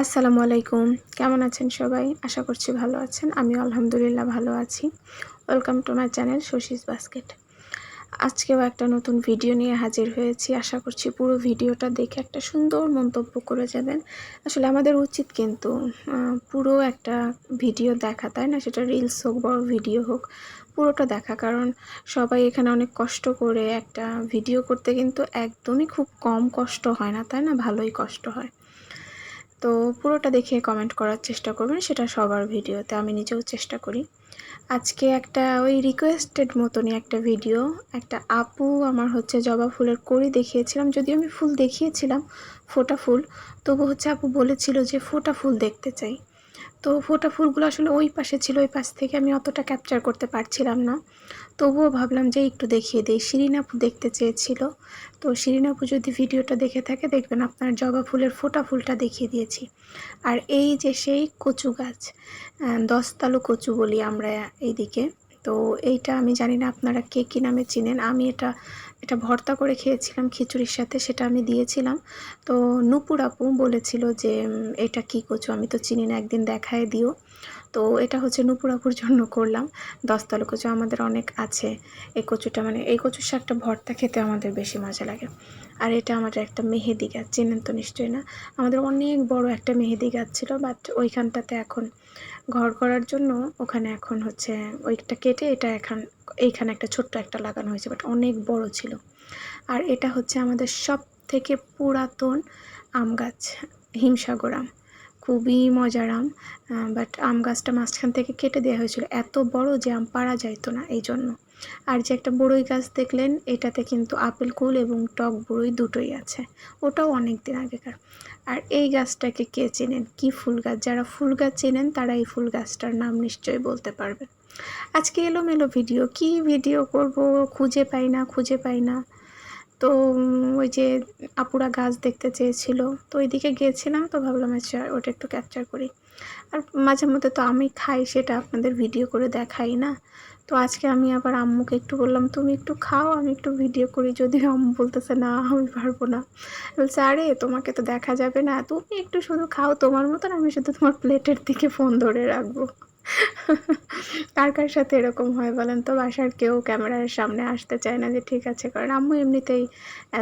আসসালামু আলাইকুম। কেমন আছেন সবাই? আশা করছি ভালো আছেন। আমিও আলহামদুলিল্লাহ ভালো আছি। Welcome to my channel Shashi's basket আজকেও একটা নতুন ভিডিও নিয়ে হাজির হয়েছি। আশা করছি পুরো ভিডিওটা দেখে একটা সুন্দর মন্তব্য করে যাবেন। আসলে আমাদের উচিত কিন্তু পুরো একটা ভিডিও দেখা, তাই না? সেটা রিলস হোক, বড় ভিডিও হোক, পুরোটা দেখা। কারণ সবাই এখানে অনেক কষ্ট করে একটা ভিডিও করতে কিন্তু একদমই খুব কম কষ্ট হয় না, তাই না? ভালোই কষ্ট হয়। তো পুরোটা দেখে কমেন্ট করার চেষ্টা করবেন, সেটা সবার ভিডিওতে আমি নিজেও চেষ্টা করি। আজকে একটা ওই রিকোয়েস্টেড মতনই একটা ভিডিও একটা আপু আমার হচ্ছে জবা ফুলের কড়ি দেখিয়েছিলাম, যদিও আমি ফুল দেখিয়েছিলাম, ফোটা ফুল, তবু হচ্ছে আপু বলেছিল যে ফোটা ফুল দেখতে চাই। তো ফোটা ফুলগুলো আসলে ওই পাশে ছিল, ওই পাশ থেকে আমি অতটা ক্যাপচার করতে পারছিলাম না। তবুও ভাবলাম যে একটু দেখিয়ে দিই। শিরিনাপু দেখতে চেয়েছিল। তো শিরিন আপু যদি ভিডিওটা দেখে থাকে, দেখবেন আপনার জবা ফুলের ফোটা ফুলটা দেখিয়ে দিয়েছি। আর এই যে সেই কচু গাছ দশতালু কচু বলি আমরা এইদিকে, তো এইটা আমি জানি না আপনারা কে কী নামে চিনেন। আমি এটা এটা ভর্তা করে খেয়েছিলাম খিচুড়ির সাথে, সেটা আমি দিয়েছিলাম। তো নুপুর আপু বলেছিল যে এটা কি কচু? আমি তো চিনি না, একদিন দেখায় দিও। তো এটা হচ্ছে নুপুর আপুর জন্য করলাম। দশতলা কচু আমাদের অনেক আছে। এই কচুটা মানে এই কচুর শাকটা ভর্তা খেতে আমাদের বেশি মজা লাগে। আর এটা আমাদের একটা মেহেদি গাছ, চেনেন তো নিশ্চয়ই না? আমাদের অনেক বড় একটা মেহেদি গাছ ছিল বাট ওইখানটাতে এখন ঘর করার জন্য ওখানে এখন হচ্ছে ওইটা কেটে এটা এখন, এইখানে একটা ছোট্ট একটা লাগানো হয়েছে বাট অনেক বড় ছিল। আর এটা হচ্ছে আমাদের সব থেকে পুরাতন আম গাছ, হিমসাগর আম। খুবই মজার আম বাট আম গাছটা মাঝখান থেকে কেটে দেওয়া হয়েছিল। এত বড় যে আম পারা যাইতো না এই জন্য। আর যে একটা বড়ই গাছ দেখলেন, এটাতে কিন্তু আপেল, কুল এবং টক বড়ই দুটোই আছে। ওটাও অনেক দিন আগেকার। আর এই গাছটাকে কে চেনেন? কি ফুল গাছ? যারা ফুল গাছ চেনেন, তারা এই ফুল গাছটার নাম নিশ্চয়ই বলতে পারবেন। আজকে এলোমেলো ভিডিও। কি ভিডিও করব? খুঁজে পাই না, খুঁজে পাই না। তো ওই যে আপুরা গাছ দেখতে চেয়েছিল। তো ওইদিকে গিয়েছিলাম, তো ভাবলাম আচ্ছা ওটা একটু ক্যাপচার করি। আর মাঝে মধ্যে তো আমি খাই, সেটা আপনাদের ভিডিও করে দেখাই না। তো আজকে আমি আবার আম্মুকে একটু বললাম, তুমি একটু খাও, আমি একটু ভিডিও করি। যদি আম্মু বলতেছে, না, আমি পারব না। বলছে, আরে, তোমাকে তো দেখা যাবে না। তুমি একটু শুধু খাও, তোমার মতন আমি শুধু তোমার প্লেটের দিকে ফোন ধরে রাখব। কার কার সাথে এরকম হয় বলেন তো? বাসার কেউ ক্যামেরার সামনে আসতে চায় না যে ঠিক আছে, কারণ আম্মু এমনিতেই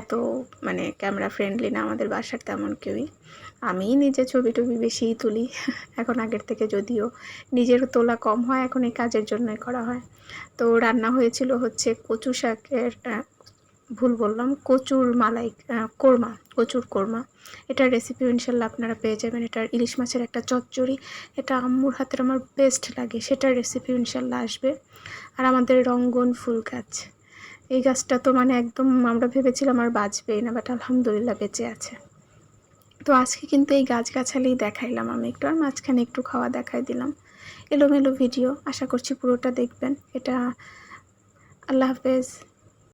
এত মানে ক্যামেরা ফ্রেন্ডলি না, আমাদের বাসার তেমন কেউই। আমি নিজে ছবি টবি বেশিই তুলি। এখন আগের থেকে যদিও নিজের তোলা কম হয়, এখন এই কাজের জন্যই করা হয়। তো রান্না হয়েছিল হচ্ছে কচু শাকের ভুল বললাম, কচুর মালাই কোরমা, কচুর কোরমা। এটার রেসিপি ইনশাল্লাহ আপনারা পেয়ে যাবেন। এটার ইলিশ মাছের একটা চচ্চড়ি। এটা আম্মুর হাতের আমার বেস্ট লাগে। সেটার রেসিপি ইনশাল্লাহ আসবে। আর আমাদের রঙ্গন ফুল গাছ। এই গাছটা তো মানে একদম আমরা ভেবেছিলাম আর বাঁচবেই না বাট আলহামদুলিল্লাহ বেঁচে আছে। তো আজকে কিন্তু এই গাছগাছালি দেখাইলাম আমি একটু, আর মাঝখানে একটু খাওয়া দেখাই দিলাম। এলোমেলো ভিডিও আশা করছি পুরোটা দেখবেন। এটা আল্লাহ হাফেজ।